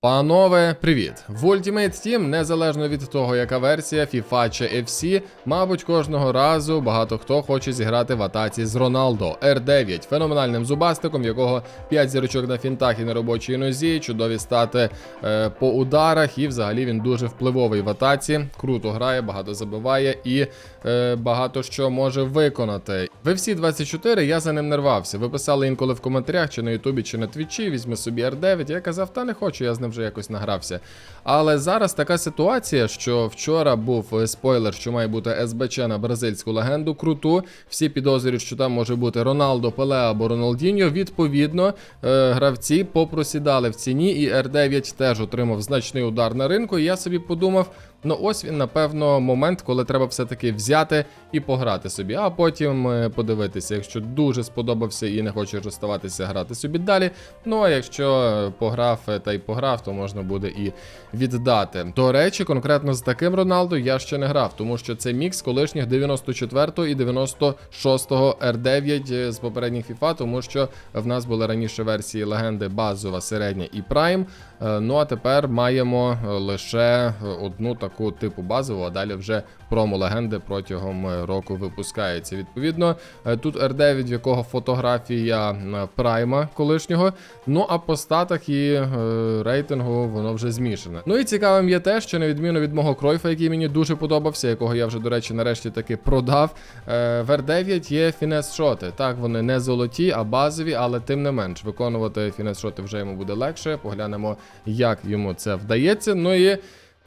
Панове, привіт! В Ultimate Team, незалежно від того, яка версія FIFA чи FC, мабуть, кожного разу багато хто хоче зіграти в атаці з Роналдо R9, феноменальним зубастиком, якого 5 зірочок на фінтах і на робочій нозі, чудові стати е, по ударах, і взагалі він дуже впливовий в атаці. Круто грає, багато забиває і е, багато що може виконати. В FC 24 я за ним не рвався. Ви писали інколи в коментарях, чи на Ютубі, чи на Твічі, візьми собі R9. Я казав, та не хочу, я з ним вже якось награвся. Але зараз така ситуація, що вчора був е, спойлер, що має бути СБЧ на бразильську легенду круту. Всі підозрюють, що там може бути Роналдо, Пеле або Роналдіньо. Відповідно, е, гравці попросідали в ціні, і R9 теж отримав значний удар на ринку. І я собі подумав. Ну, ось він, напевно, момент, коли треба все-таки взяти і пограти собі, а потім е, подивитися, якщо дуже сподобався і не хочеш розставатися, грати собі далі. Ну а якщо е, пограв е, та й пограв, то можна буде і віддати. До речі, конкретно з таким Роналдо я ще не грав, тому що це мікс колишніх 94 і 96 R9 е, з попередніх FIFA, тому що в нас були раніше версії легенди базова, середня і. Е, Ну а тепер маємо лише одну таку типу базову, а далі вже промо-легенди протягом е, року випускається. Відповідно, е, тут R9, в якого фотографія е, прайма колишнього. Ну а по статах і рейтингу воно вже змішане. Ну і цікавим є те, що на відміну від мого Кройфа, який мені дуже подобався, якого я вже, до речі, нарешті таки продав. В R9 є фінес-шоти. Так, вони не золоті, а базові, але тим не менш, виконувати фінес-шоти вже йому буде легше. Поглянемо, як йому це вдається. Ну і.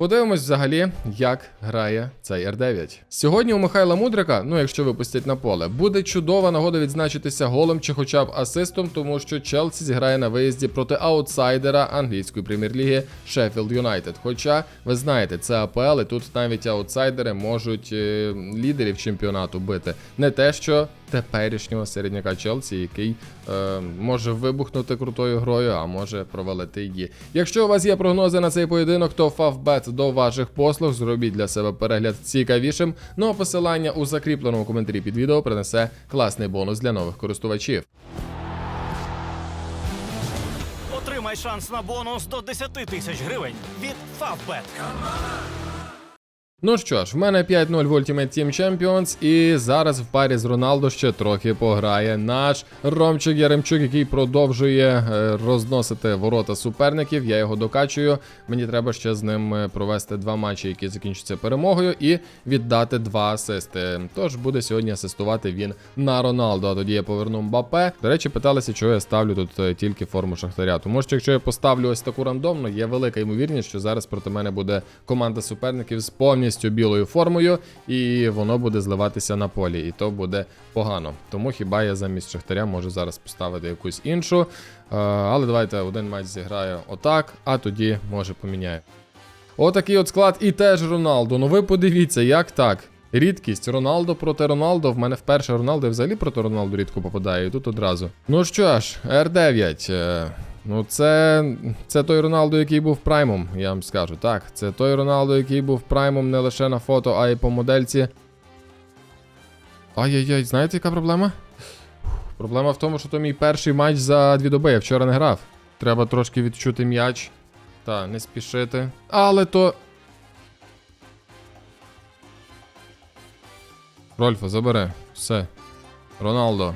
Подивимось взагалі, як грає цей R9. Сьогодні у Михайла Мудрика, ну якщо випустять на поле, буде чудова нагода відзначитися голом чи хоча б асистом, тому що Челсі зіграє на виїзді проти аутсайдера англійської прем'єр-ліги Шеффілд Юнайтед. Хоча ви знаєте, це АПЛ, і тут навіть аутсайдери можуть е, лідерів чемпіонату бити. Не те, що теперішнього середняка Челсі, який е, може вибухнути крутою грою, а може провалити її. Якщо у вас є прогнози на цей поєдинок, то Фавбет до ваших послуг зробіть для себе перегляд цікавішим. Ну а посилання у закріпленому коментарі під відео принесе класний бонус для нових користувачів. Отримай шанс на бонус до 10 тисяч гривень від Favbet. Ну що ж, в мене 5-0 в Ultimate Team Champions, і зараз в парі з Роналдо ще трохи пограє наш Ромчик Яремчук, який продовжує е, розносити ворота суперників. Я його докачую. Мені треба ще з ним е, провести два матчі, які закінчаться перемогою, і віддати два асисти. Тож буде сьогодні асистувати він на Роналдо. А тоді я поверну Мбапе. До речі, питалися, чого я ставлю тут е, тільки форму Шахтаря. Тому що якщо я поставлю ось таку рандомну, є велика ймовірність, що зараз проти мене буде команда суперників з повністю білою формою, і воно буде зливатися на полі, і то буде погано. Тому хіба я замість Шахтаря можу зараз поставити якусь іншу. Е, але давайте один матч зіграю отак, а тоді може поміняю. Отакий от склад і теж Роналдо. Ну ви подивіться, як так. Рідкість Роналдо проти Роналдо. В мене вперше Роналдо взагалі проти Роналдо рідко попадає. І тут одразу. Ну що ж, R9. Ну, це, це той Роналдо, який був праймом, я вам скажу. Так, це той Роналдо, який був праймом не лише на фото, а й по модельці. Ай-яй-яй, знаєте, яка проблема? Проблема в тому, що то мій перший матч за дві доби. Я вчора не грав. Треба трошки відчути м'яч. Та, не спішити. Але то. Рольфа, забере. Все. Роналдо.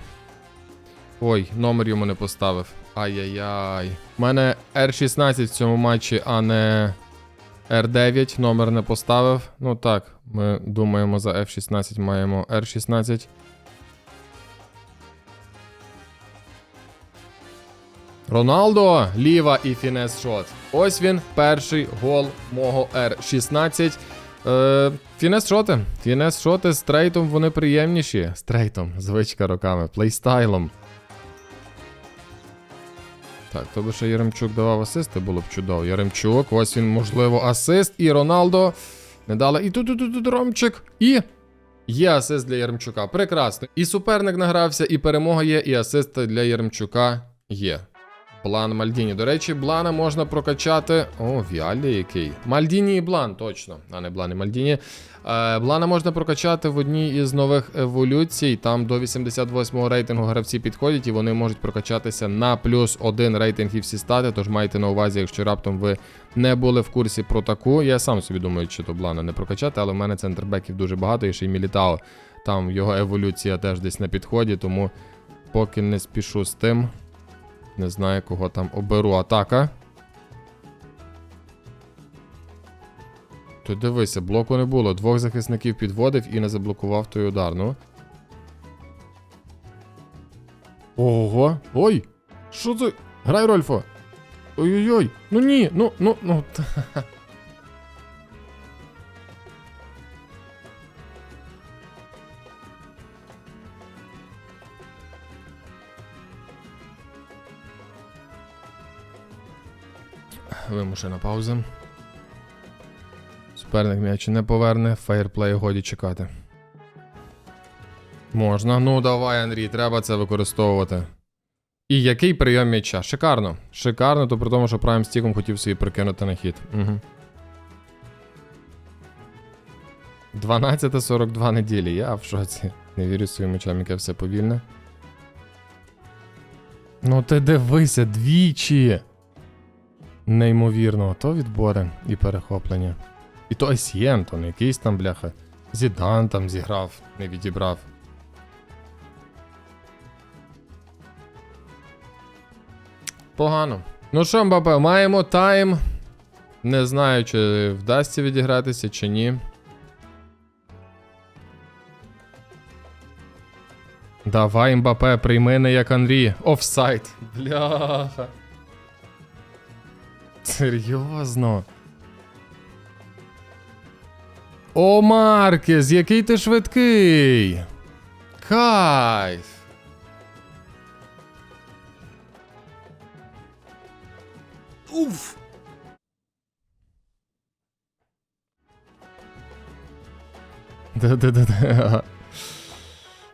Ой, номер йому не поставив. Ай-яй-яй. У мене R16 в цьому матчі, а не R9. Номер не поставив. Ну так, ми думаємо за F16, маємо R16. Роналдо, ліва і фінес шот. Ось він, перший гол мого R16. Е, фінес шоти. Фінес шоти з трейтом вони приємніші. З трейтом, звичка роками, плейстайлом. Так, то би ще Яремчук давав асисти, було б чудово. Яремчук, ось він, можливо, асист. І Роналдо. Не дали. І тут, тут, тут, тут Ромчик. І. Є асист для Яремчука. Прекрасно. І суперник награвся, і перемога є, і асист для Яремчука є. Блан Мальдіні. До речі, Блана можна прокачати. О, Віалі який. Мальдіні і Блан, точно. А не Блан і Мальдіні. Е, Блана можна прокачати в одній із нових еволюцій. Там до 88-го рейтингу гравці підходять і вони можуть прокачатися на плюс один рейтинг і всі стати. Тож майте на увазі, якщо раптом ви не були в курсі про таку. Я сам собі думаю, чи то Блана не прокачати, але в мене центрбеків дуже багато, і ще й Мілітао. Там його еволюція теж десь на підході, тому поки не спішу з тим. Не знаю, кого там оберу. Атака. То дивися, блоку не було. Двох захисників підводив і не заблокував той удар. Ну. Ого. Ой! Що це? Грай, Рольфо! Ой-ой-ой! Ну ні! Ну, ну, ну. Вимушена пауза. Суперник м'яч не поверне, фейерплей годі чекати. Можна. Ну давай, Андрій, треба це використовувати. І який прийом м'яча? Шикарно. Шикарно, то при тому, що прайм стіком хотів собі прикинути на хід. Угу. 12.42 неділі. Я в шоці. Не вірю своїм очам, яке все повільне. Ну ти дивися двічі. Неймовірно, то відбори і перехоплення. І то Есьєн, то не якийсь там, бляха. Зідан там зіграв, не відібрав. Погано. Ну що, Мбапе, маємо тайм. Не знаю, чи вдасться відігратися, чи ні. Давай, Мбапе, прийми не як Анрі. Офсайд. Бляха. Серйозно. О, Маркес, який ти швидкий. Кайф. Уф. Да-да-да.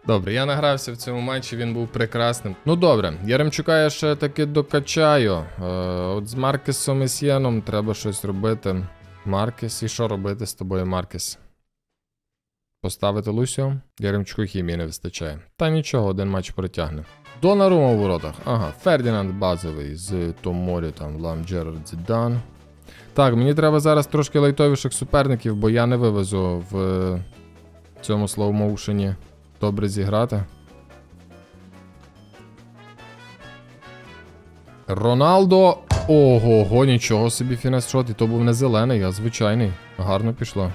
Добре, я награвся в цьому матчі, він був прекрасним. Ну добре, Яремчука я ще таки докачаю. Е, от з Маркесом і Сєном треба щось робити. Маркес, і що робити з тобою, Маркес? Поставити Лусіо? Яремчуку хімії не вистачає. Та нічого, один матч протягне. Донарума у воротах. Ага, Фердінанд базовий з Томорі, там Лам Джерард Зідан. Так, мені треба зараз трошки лайтовіших суперників, бо я не вивезу в е, цьому слоумоушені добре зіграти. Роналдо. Ого, нічого собі фінес-шот. І то був не зелений, а звичайний. Гарно пішло.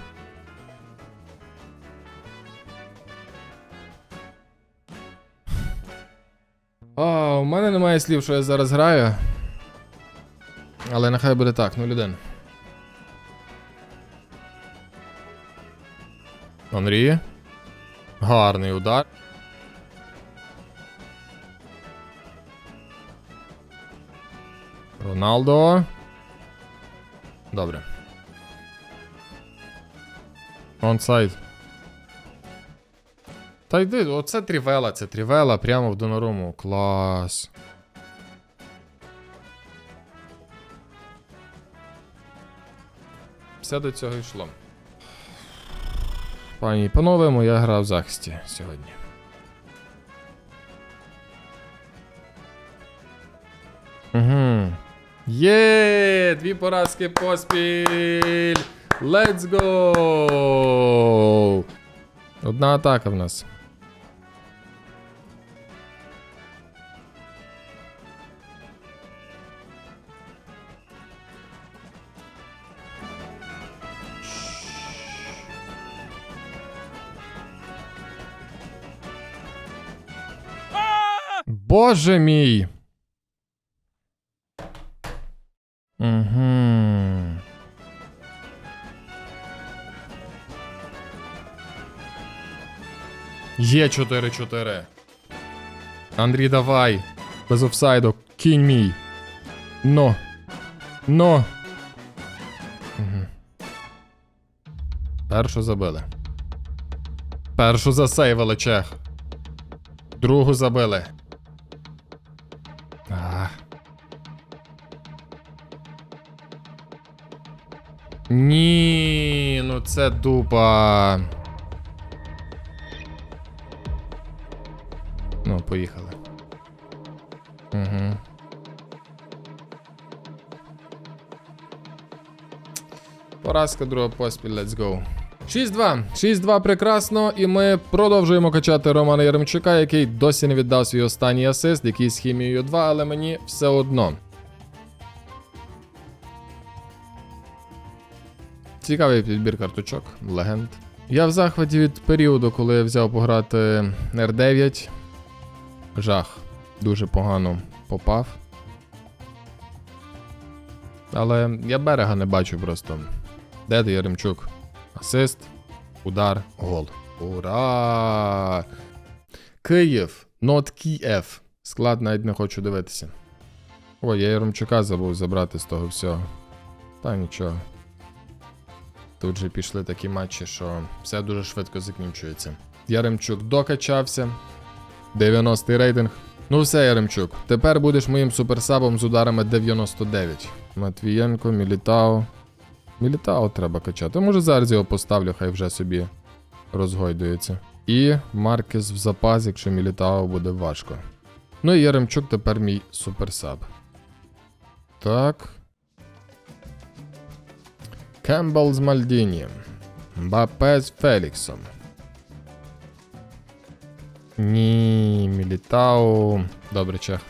А, у мене немає слів, що я зараз граю. Але нехай буде так, 0-1. Анрі. Гарний удар. Роналдо. Добре. Онсайд. Та йди, оце трівела, це трівела прямо в Доноруму. Клас. Все до цього йшло. Пані і панове, моя гра в захисті сьогодні. Угу. Є! Дві поразки поспіль! Let's go! Одна атака в нас. Боже мій! Угу. Є 4-4. Андрій, давай. Без офсайду. Кінь мій. Но. Но. Угу. Першу забили. Першу засейвили чех. Другу забили. Ні, ну це дупа. Ну, поїхали. Угу. Поразка друга поспіль, let's go. 6-2. 6-2 прекрасно, і ми продовжуємо качати Романа Яремчука, який досі не віддав свій останній асист, який з хімією 2, але мені все одно. Цікавий підбір карточок, легенд. Я в захваті від періоду, коли я взяв пограти R9. Жах. Дуже погано попав. Але я берега не бачу просто. Де ти, Яремчук? Асист, удар, гол. Ура! Київ, not Київ. Склад навіть не хочу дивитися. Ой, я Яремчука забув забрати з того всього. Та нічого. Тут же пішли такі матчі, що все дуже швидко закінчується. Яремчук докачався. 90-й рейтинг. Ну все, Яремчук, тепер будеш моїм суперсабом з ударами 99. Матвієнко, Мілітао. Мілітао треба качати. Може зараз його поставлю, хай вже собі розгойдується. І Маркес в запас, якщо Мілітао буде важко. Ну і Яремчук тепер мій суперсаб. Так. Кембл з Мальдіні. Мбапе з Феліксом. Ні, Мілітау. Добре, чех.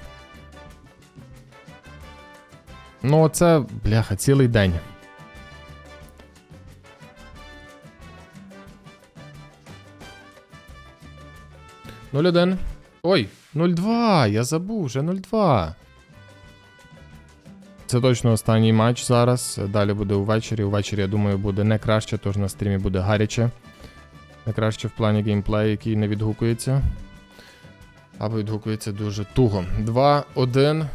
Ну, це, бляха, цілий день. Нуль один. Ой, 0-2, я забув, вже 0-2. Це точно останній матч зараз. Далі буде увечері. Увечері, я думаю, буде не краще, тож на стрімі буде гаряче. Не краще в плані геймплею, який не відгукується. Або відгукується дуже туго. 2-1.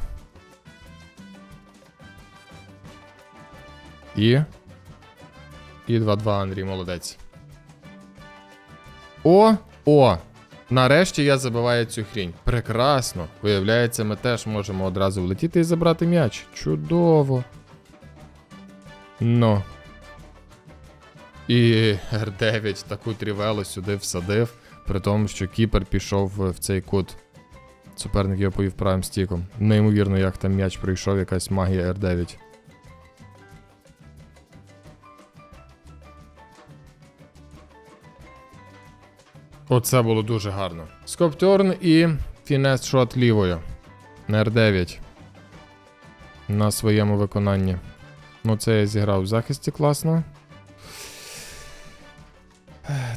І. І 2-2, Андрій, молодець. О! О! Нарешті я забиваю цю хрінь. Прекрасно. Виявляється, ми теж можемо одразу влетіти і забрати м'яч. Чудово. Ну. І R9 таку трівелу сюди всадив, при тому, що кіпер пішов в цей кут. Суперник його повів правим стіком. Неймовірно, як там м'яч прийшов, якась магія R9. Оце було дуже гарно. Скоптерн і фінес шот лівою. На R9. На своєму виконанні. Ну, це я зіграв в захисті класно.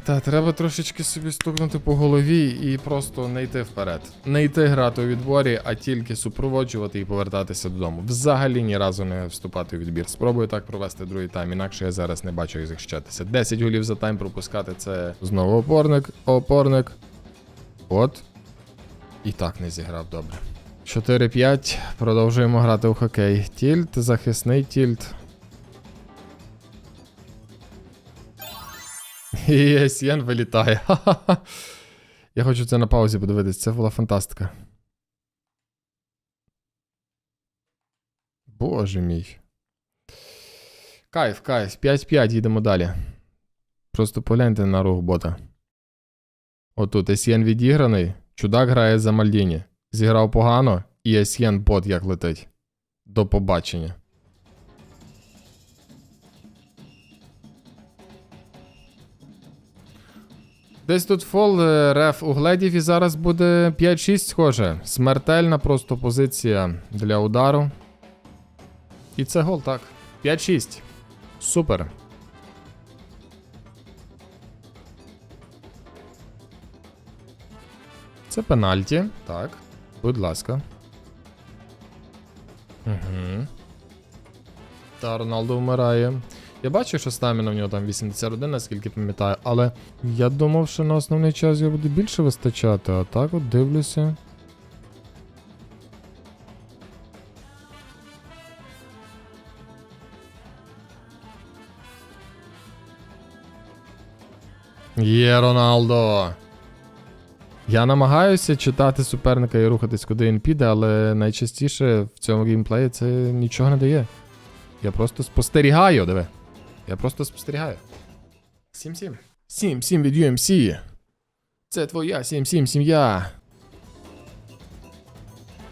Та, треба трошечки собі стукнути по голові і просто не йти вперед. Не йти грати у відборі, а тільки супроводжувати і повертатися додому. Взагалі ні разу не вступати у відбір. Спробую так провести другий тайм, інакше я зараз не бачу, як захищатися. 10 голів за тайм пропускати це знову опорник, опорник. От. І так не зіграв добре. 4-5. Продовжуємо грати у хокей. Тільт, захисний тільт. І ЄСЄН вилітає. Я хочу це на паузі подивитись. Це була фантастика. Боже мій. Кайф, кайф. 5-5, їдемо далі. Просто погляньте на рух бота. Отут Есєн відіграний. Чудак грає за Мальдіні. Зіграв погано, і Есєн бот як летить. До побачення. Десь тут фол е, реф угледів і зараз буде 5-6 схоже. Смертельна просто позиція для удару. І це гол, так. 5-6. Супер. Це пенальті. Так. Будь ласка. Угу. Та Роналдо вмирає. Я бачу, що стаміна в нього там 81, наскільки пам'ятаю, але я думав, що на основний час його буде більше вистачати, а так от дивлюся. Є Роналдо. Я намагаюся читати суперника і рухатись, куди він піде, але найчастіше в цьому геймплеї це нічого не дає. Я просто спостерігаю, диви. Я просто спостерігаю. 7-7. 7-7 від UMC. Це твоя 7-7 сім'я.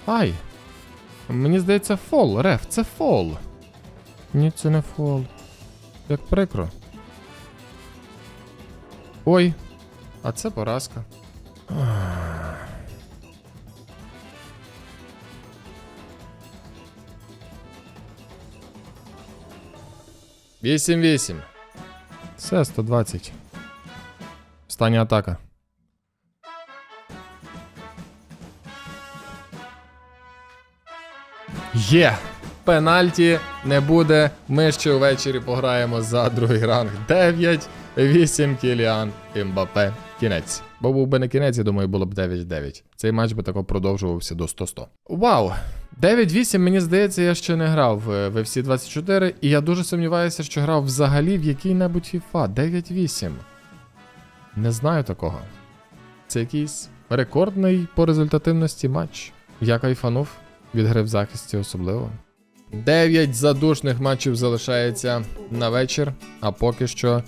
Ай. Мені здається, фол, реф, це фол. Ні, це не фол. Як прикро. Ой. А це поразка. Вісім-вісім. Все, 120. Остання атака. Є! Пенальті не буде. Ми ще ввечері пограємо за другий ранг. 9-8 Кіліан Імбапе. Кінець. Бо був би не кінець, я думаю, було б 9-9. Цей матч би тако продовжувався до 100-100. Вау! 9-8, мені здається, я ще не грав в FC 24, і я дуже сумніваюся, що грав взагалі в який-небудь FIFA. 9-8. Не знаю такого. Це якийсь рекордний по результативності матч. Я кайфанув від гри в захисті особливо. 9 задушних матчів залишається на вечір, а поки що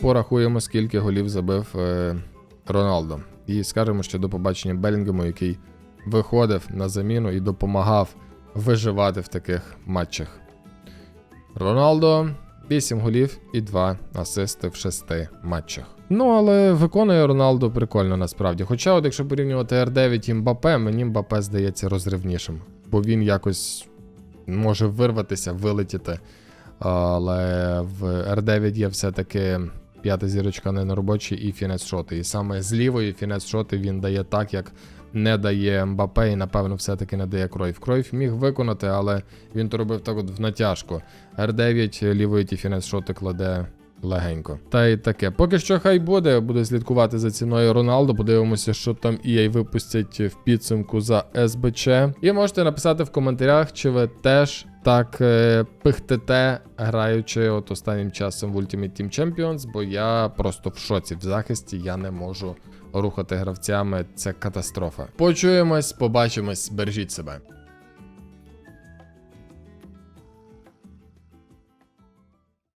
порахуємо, скільки голів забив е, Роналдо. І скажемо ще до побачення Белінгему, який виходив на заміну і допомагав виживати в таких матчах. Роналдо 8 голів і 2 асисти в 6 матчах. Ну, але виконує Роналдо прикольно насправді. Хоча, от якщо порівнювати R9 і Мбапе, мені Мбапе здається розривнішим, бо він якось може вирватися, вилетіти. Але в R9 є все-таки п'ята зірочка не на робочій і фінес шоти. І саме з лівої фінес шоти він дає так, як не дає Мбапе, і напевно все-таки не дає Кройф. Кройф міг виконати, але він то робив так от в натяжку. Р9 лівий ті фінес шоти кладе легенько. Та й таке. Поки що хай буде, буде слідкувати за ціною Роналду. Подивимося, що там EA випустять в підсумку за СБЧ. І можете написати в коментарях, чи ви теж так е, пихтете, граючи от останнім часом в Ultimate Team Champions, бо я просто в шоці в захисті, я не можу рухати гравцями. Це катастрофа. Почуємось, побачимось, бережіть себе.